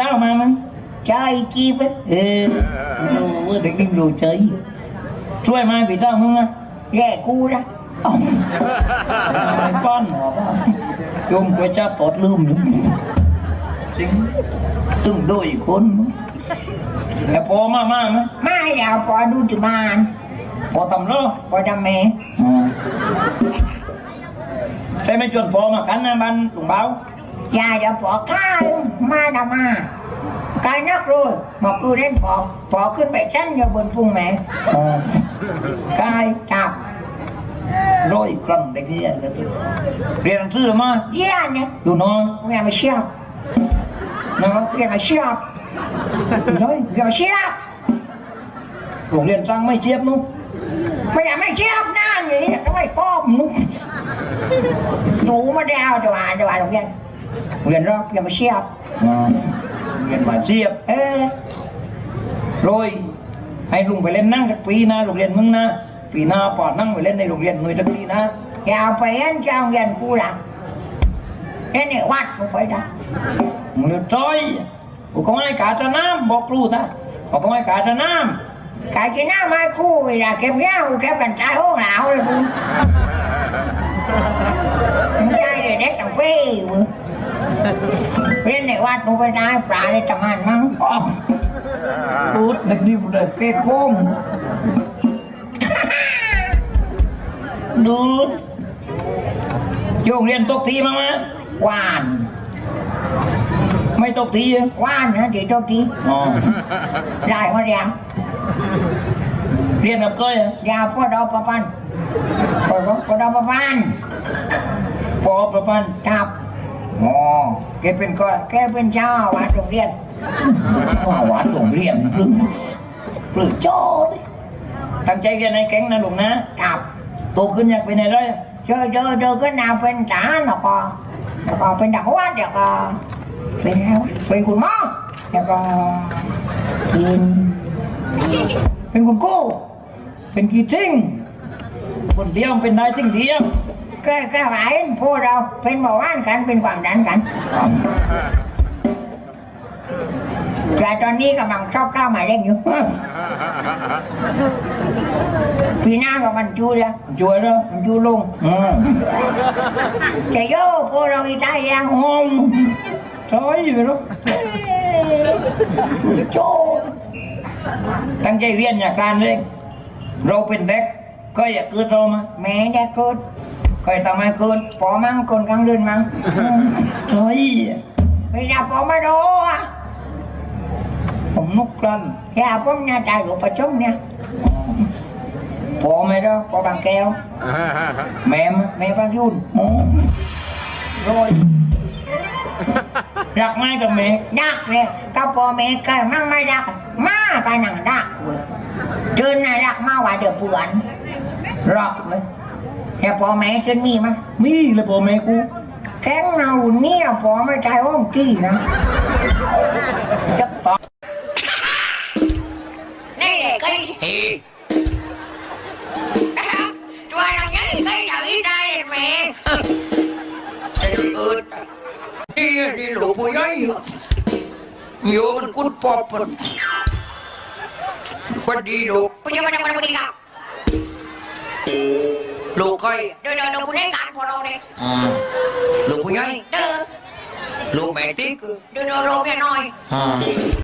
เจ้ามามั้งใจกีบเออรู้ว่าเด็กนิ่มรู้ใจช่วยมาพี่เจ้ามึงนะแย่กูนะเอ้าไม่ป้อนหรอวะโยมก๋วยจับปอดลืมอยู่จริงตึงด้วยคนแต่พอมามาไหมไม่เดี๋ยวพอดูจุบานพอทำแล้วพอทำแม่อ๋อใช่ไหมจนพอมากันนะบ้านลุงเบา ยาเดี๋ยวพอข้าวมาดามากายนักรู้มากูเล่นพอพอขึ้นไปชั้นอยู่บนพุงแม่อ๋อกายจับร้อยครั้งเด็กเรียนเลยเรียนหนังสือมาเยี่ยนเนี่ยอยู่น้อยเรียนมาเชียบนะครับเรียนมาเชียบอยู่น้อยเรียนมาเชียบโรงเรียนสร้างไม่เชียบนุ๊กไม่อยากไม่เชียบนั่นอย่างนี้ทำไมป้อมนุ๊กหนูมาดาวจะมาจะมาโรงเรียน เรียนรักเรียนมาเชียบอ๋อเรียนมาเชียบ เออโรยให้ลุงไปเล่นนั่งสักปีนะโรงเรียนมึงนะปีหน้าปอดนั่งไปเล่นในโรงเรียนมึงสักปีนะอย่าไปเอ็นเจ้าเรียนกูหลังเอ็นเนี่ยวัดกูไปนะมึงเรียนจอยกูก็ให้กาจะน้ำบอกครูท่าบอกก็ให้กาจะน้กายกินหน้ามาคู่เวลาเก็บเงี้ยวเก็บกันใจห้องหนาวเลยมึ นในวัดมึงไปได้ปลาได้จังหันมั้งำอ๋อพูดนักดิบเลยเก้โค้งดูดโรงเรียนตกทีมาไหมหวาน ไม่ตกทีอะหวานนะเดี๋ยวเจ้าทีอ๋อได้มาเรียงเรียนกับก้อยอะยาพ่อดอกประพันธ์พ่อดอกพ่อดอกประพันธ์พอประพันธ์ครับ อ๋อแกเป็นก็แกเป็นเจ้าวัดโรงเรียนว่าหวานโรงเรียนปลื้มปลื้มโจ้ดิตั้งใจเรียนในแก๊งนะลูกนะครับโตขึ้นอยากเป็นอะไรเจอเจอเจอก็นาเป็นทหารแล้วก็แล้วก็เป็นดักวัดแล้วก็เป็นอะไรวะเป็นคุณหมอแล้วก็เป็นเป็นคุณกู้เป็นกี่จริงคนเดียวเป็นนายสิ่งเดียว แกแกไหวพวกเราเป็นเบาหวานกันเป็นความดันกันแต่ตอนนี้กำลังชอบก้าวหมายเลขอยู่ปีหน้าก็มันจูแล้วช่วยแล้วมันจูลงอืมจะโย่พวกเราอีตายยังห้องใช่ไปแล้วโจตั้งใจเรียนอย่าการเร่งเราเป็นเด็กก็อย่าเกิดเรามาแม่ได้เกิด ก็อย่าทำให้เกิดปอมั่งคนกลางเดินมั่งใช่ไม่ได้ปอมาโดอะผมนุกกลันอย่ผมเนี่ยใจหลวงประชมเนี่ยพอไหมล่ะปอบางแก้วแม่มแม่บางยุ่นอ๋อโรยรักไม้กับแม่ดักเลยก็ปอแม่ก็มั่งไม่ดักมาไปหนังดักเว้ยเดินน่ะดักมาว่าเดือดปวนรักเลย แต่ปอแม่จนมีมั้ยมีเลยพ่อแม่กูแข้งเนาเนี่ยปอไม่ใจห้องจี้นะจะตายนี่แหละก็ตัวเราใหญ่ก็เราอีได้แม่เออนี่นี่หลวงปู่ย้อยอยู่โยมันกุดปอบปนวันดีลูกปุญญาบันบันบุรีครับ ลูกใครเดินเดินเดินคุณเล่นการพอเราเนี่ยอ่าลูกปู่ย้อยเดินลูกแม่ติ๊กเดินเดินโรงแค่น้อยอ่า